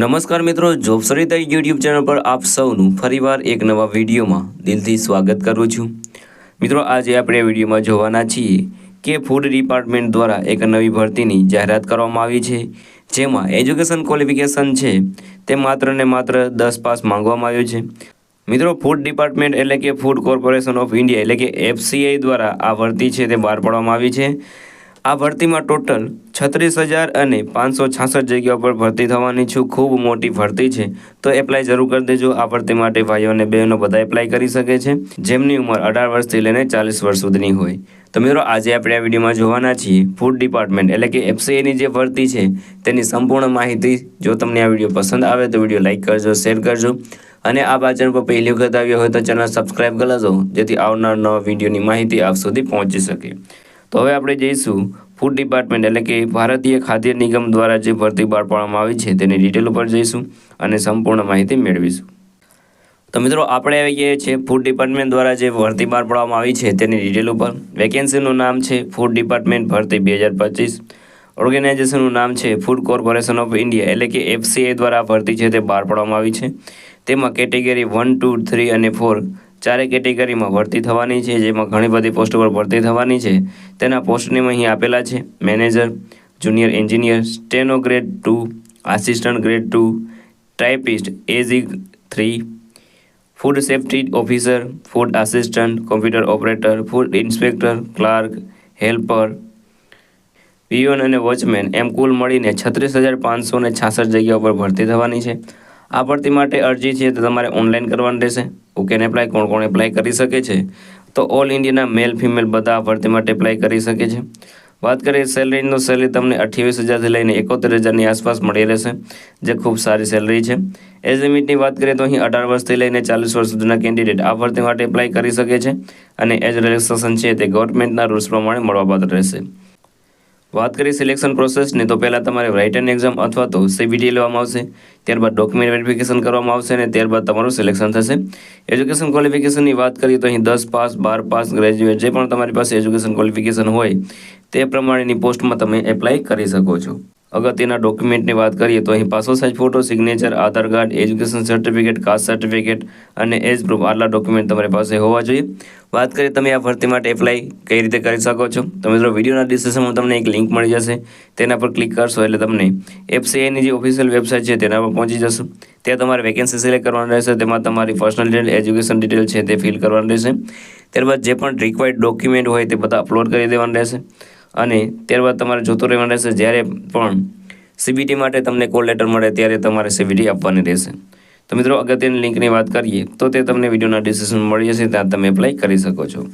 નમસ્કાર મિત્રો job Sarita YouTube channel પર આપ સૌનું ફરીવાર એક નવા વિડીયોમાં દિલથી સ્વાગત કરું છું. મિત્રો, આજે આપણે વિડીયોમાં જોવાના છીએ કે ફૂડ ડિપાર્ટમેન્ટ દ્વારા એક નવી ભરતીની જાહેરાત કરવામાં આવી છે, જેમાં એજ્યુકેશન ક્વોલિફિકેશન છે તે માત્ર ને માત્ર દસ પાસ માંગવામાં આવ્યું છે. મિત્રો ફૂડ ડિપાર્ટમેન્ટ એટલે કે ફૂડ કોર્પોરેશન ઓફ ઇન્ડિયા એટલે કે એફસીઆઈ દ્વારા આ ભરતી છે તે બહાર પાડવામાં આવી છે. આ ભરતીમાં ટોટલ છત્રીસ હજાર અને પાંચસો છાસઠ જગ્યાઓ પર ભરતી થવાની છું. ખૂબ મોટી ભરતી છે. તો એપ્લાય જરૂર કરી દેજો. આ ભરતી માટે ભાઈઓ અને બહેનો બધા એપ્લાય કરી શકે છે. જેમની ઉંમર અઢાર વર્ષથી લઈને ચાલીસ વર્ષ સુધીની હોય. તો મિત્રો, આજે આપણે આ વિડીયોમાં જોવાના છીએ ફૂડ ડિપાર્ટમેન્ટ એટલે કે એફસીઆઈની જે ભરતી છે, તેની સંપૂર્ણ માહિતી. જો તમને આ વીડિયો પસંદ આવે તો વીડિયો લાઇક કરજો, શેર કરજો. અને આ ચેનલ પર પહેલી વખત આવ્યો હોય તો ચેનલ સબસ્ક્રાઈબ કરી લેજો, જેથી આવનાર નવા વિડીયોની માહિતી આપ સુધી પહોંચી શકે. તો હવે આપણે જઈશું ફૂડ ડિપાર્ટમેન્ટ એટલે કે ભારતીય ખાદ્ય નિગમ દ્વારા જે ભરતી બહાર પાડવામાં આવી છે તેની ડિટેલ ઉપર જઈશું અને સંપૂર્ણ માહિતી મેળવીશું. તો મિત્રો, આપણે આવી ગયા છીએ ફૂડ ડિપાર્ટમેન્ટ દ્વારા જે ભરતી બહાર પાડવામાં આવી છે તેની ડિટેલ ઉપર. વેકેન્સીનું નામ છે ફૂડ ડિપાર્ટમેન્ટ ભરતી બે હજાર પચીસ. ઓર્ગેનાઇઝેશનનું નામ છે ફૂડ કોર્પોરેશન ઓફ ઇન્ડિયા એટલે કે એફસીઆઈ દ્વારા ભરતી છે તે બહાર પાડવામાં આવી છે. તેમાં કેટેગરી વન ટુ થ્રી અને ફોર ચારે કેટેગરીમાં ભરતી થવાની છે, જેમાં ઘણી બધી પોસ્ટ પર ભરતી થવાની છે. તેના પોસ્ટનેમ અહીં આપેલા છે. Manager, junior engineer, steno grade two, assistant grade two typist એઝી three, food safety officer, food assistant, computer operator, food inspector, clerk, helper peon અને વોચમેન. એમ કુલ મળીને છત્રીસ હજાર પાંચસો છાસઠ જગ્યા ઉપર ભરતી થવાની છે. આ ભરતી માટે અરજી છે તો તમારે ઓનલાઈન કરવાની રહેશે. ઓકે ને એપ્લાય કોણ કોણ એપ્લાય કરી શકે છે? તો ઓલ ઇન્ડિયાના મેલ ફિમેલ બધા આ ભરતી માટે એપ્લાય કરી શકે છે. વાત કરીએ સેલરીનો સેલરી તમને અઠ્યાવીસ હજારથી લઈને એકોતેર હજારની આસપાસ મળી રહેશે, જે ખૂબ સારી સેલરી છે. એજ લિમિટની વાત કરીએ તો અહીં અઢાર વર્ષથી લઈને ચાલીસ વર્ષ સુધીના કેન્ડિડેટ આ ભરતી માટે એપ્લાય કરી શકે છે. અને એજ રિલેક્સેશન છે તે ગવર્મેન્ટના રૂલ્સ પ્રમાણે મળવાપાત્ર રહેશે. વાત કરીએ સિલેક્શન પ્રોસેસની તો પહેલાં તમારે રાઇટન એક્ઝામ અથવા તો સીબીટી લેવામાં આવશે, ત્યારબાદ ડોક્યુમેન્ટ વેરિફિકેશન કરવામાં આવશે અને ત્યારબાદ તમારું સિલેક્શન થશે. એજ્યુકેશન ક્વોલિફિકેશનની વાત કરીએ તો અહીં દસ પાસ, બાર પાસ ગ્રેજ્યુએટ જે પણ તમારી પાસે એજ્યુકેશન ક્વોલિફિકેશન હોય, તે પ્રમાણેની પોસ્ટમાં તમે એપ્લાય કરી શકો છો. અગત્યના ડોક્યુમેન્ટની વાત કરીએ તો અહીં passport size photo signature Aadhaar card education certificate caste certificate અને એજ પ્રૂફ આટલા ડોક્યુમેન્ટ તમારી પાસે હોવા જોઈએ. વાત કરીએ તમે આ ભરતી માટે એપ્લાય કઈ રીતે કરી શકો છો? તમે મિત્રો, વિડીયોના ડિસ્ક્રિપ્શનમાં તમને એક લિંક મળી જશે. તેના પર ક્લિક કરશો એટલે તમને એફસીઆઈની જે ઓફિશિયલ વેબસાઇટ છે તેના પર પહોંચી જશો. ત્યાં તમારે વેકેન્સી સિલેક્ટ કરવાની રહેશે, તેમાં તમારી પર્સનલ ડિટેલ એજ્યુકેશન ડિટેલ છે તે ફિલ કરવાની રહેશે. ત્યારબાદ જે પણ રિક્વાયર્ડ ડોક્યુમેન્ટ હોય તે બધા અપલોડ કરી દેવાના રહેશે. અને ત્યારબાદ તમારે જોતું રહેવાનું રહેશે, જ્યારે પણ સીબીટી માટે તમને કોલ લેટર મળે, ત્યારે તમારે સીબીટી આપવાની રહેશે. તો મિત્રો અગત્યની લિંકની વાત કરીએ, તો તે તમને વિડીયોના ડિસ્ક્રિપ્શન મળી જશે, ત્યાં તમે એપ્લાય કરી શકો છો.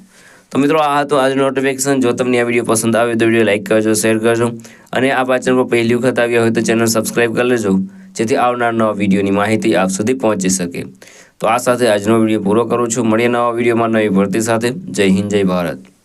તો મિત્રો, આ હતું આજનું નોટિફિકેશન જો તમને આ વીડિયો પસંદ આવે, તો વીડિયો લાઇક કરજો શેર કરજો. અને આ પાચન પર પહેલી વખત આવ્યા હોય, તો ચેનલ સબસ્ક્રાઈબ કરી લેજો, જેથી આવનાર નવા વિડીયોની માહિતી આપ સુધી પહોંચી શકે. તો આ સાથે આજનો વીડિયો પૂરો કરું છું. મળીએ નવા વિડીયોમાં નવી ભરતી સાથે. જય હિન્દ, જય ભારત.